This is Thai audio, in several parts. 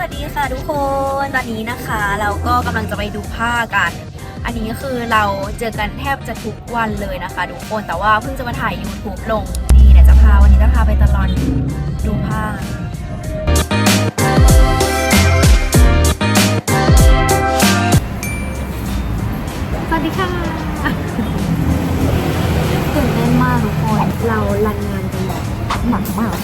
วัสดีค่ะทุกคนตอนนี้นะคะ เราก็กำลังจะไปดูผ้ากัน อันนี้คือเราเจอกันแทบจะทุกวันเลยนะคะทุกคนแต่ว่าเพิ่งจะมาถ่าย YouTube ลงนี่เดี๋ยวจะพาวันนี้จะพาไปตลอดดูผ้าสวัสดีค่ะตื่นเต้นมากทุกคนเรารันงานกันแบบหนักมาก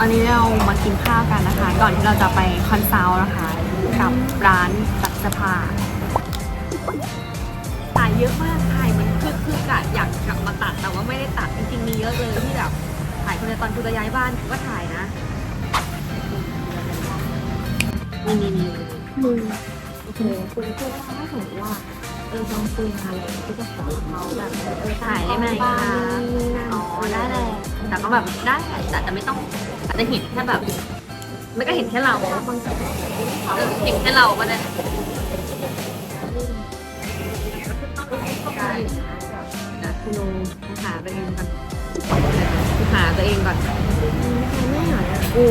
อันนี้เรามากินข้าวกันนะคะ ก่อนที่เราจะไปคอนซัลท์นะคะกับร้านตัดเสื้อผ้าถ่ายเยอะมากถ่ายเหมันคือคือกะอยากกลับมาตัดแต่ว่าไม่ได้ตัดจริงๆมีเยอะเลยที่แบบถ่ายคนในตอนคุณจะย้ายบ้านก็ถ่ายนะนี่นี่นี่มึงโอเคคุณพูดว่าถ้าสมมติว่าเออลองคุยมาอะไรก็จะขอเขาแบบเออถ่ายได้ไหมบ้าคะนนี่นั่นอ๋อได้เลยแต่ก็แบบได้แต่แต่ไม่ต้อง อาจจะเห็นแค่แบบไม่ก็เห็นแค่เราแล้วบางทีเออเห็นแค่เราก็ได้นะคุณลุงหาตัวเองก่อนหาตัวเองก่อนไม่หายอะกู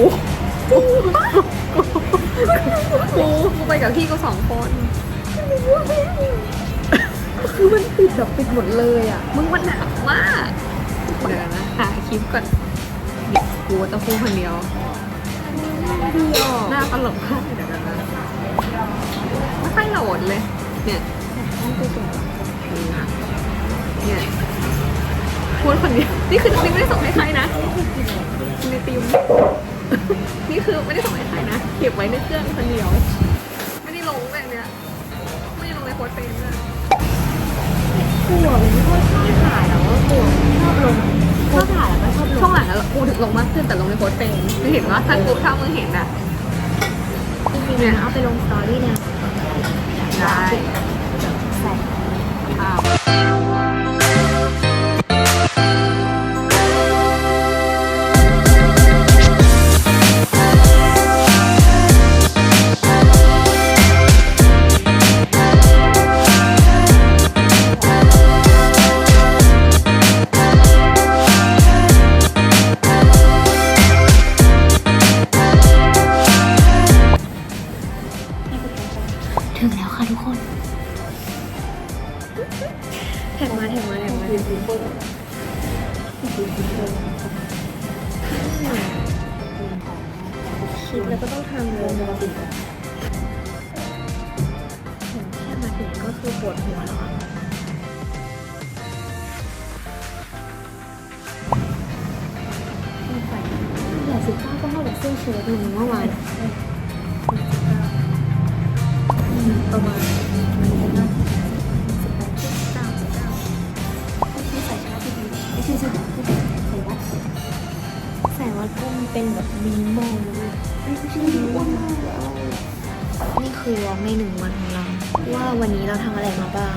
กูกูกูไปกับพี่ก็สองคนคือมันปิดแบบปิดหมดเลยอะ มึงมันหนักมาก เดี๋ยวนะหาคลิปก่อนเดี๋ยว กูต้องพูดคนเดียวดีออกหน้าตลกมากเดี๋ยวนะไม่ค่อยโหลดเลย เนี่ยนั่นคือตัวเนี่ยพูดคนเดียวนี่คือนี่ไม่ได้ส่งให้ใครนะในติมนี่คือไม่ได้ส่งให้ใครนะเก็บไว้ในเครื่องคนเดียว ไม่ได้ลงแบบเนี้ยไม่ได้ลงในโพสต์เฟซด้วยกลัวมันไม่ค่อย ว่าถ้ากูถ้ามึงเห็นอะจริงๆนะเอาไปลงสตอรี่เนี่ยได้ แท็กมาแท็กมาแท็กมาคิดแล้วก็ต้องทำเลยจริงแค่มาถึงก็คือปวดหัวแล้วใส่อย่สิบเก้าก็เท่ากับเสื้อเชิ้ตหนึ่งเมื่อวาน เป็นแบบมินิมอลเลยนี่คือวอล์กในหนึ่งวันของเราว่าวันนี้เราทำอะไรมาบ้าง